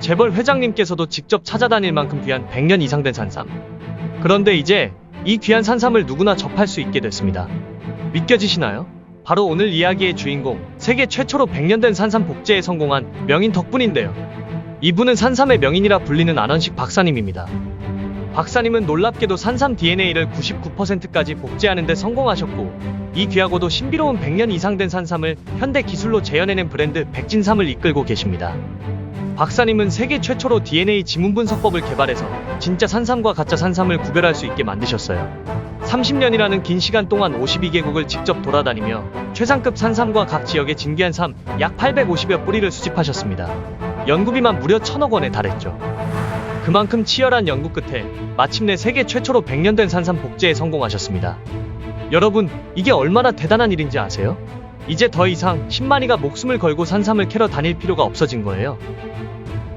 재벌 회장님께서도 직접 찾아다닐 만큼 귀한 100년 이상 된 산삼. 그런데 이제 이 귀한 산삼을 누구나 접할 수 있게 됐습니다. 믿겨지시나요? 바로 오늘 이야기의 주인공, 세계 최초로 100년 된 산삼 복제에 성공한 명인 덕분인데요. 이분은 산삼의 명인이라 불리는 안원식 박사님입니다. 박사님은 놀랍게도 산삼 DNA를 99%까지 복제하는 데 성공하셨고, 이 귀하고도 신비로운 100년 이상 된 산삼을 현대 기술로 재현해낸 브랜드 백진삼을 이끌고 계십니다. 박사님은 세계 최초로 DNA 지문 분석법을 개발해서 진짜 산삼과 가짜 산삼을 구별할 수 있게 만드셨어요. 30년이라는 긴 시간 동안 52개국을 직접 돌아다니며 최상급 산삼과 각 지역의 진귀한 삶 약 850여 뿌리를 수집하셨습니다. 연구비만 무려 천억 원에 달했죠. 그만큼 치열한 연구 끝에 마침내 세계 최초로 100년 된 산삼 복제에 성공하셨습니다. 여러분, 이게 얼마나 대단한 일인지 아세요? 이제 더 이상 10만이가 목숨을 걸고 산삼을 캐러 다닐 필요가 없어진 거예요.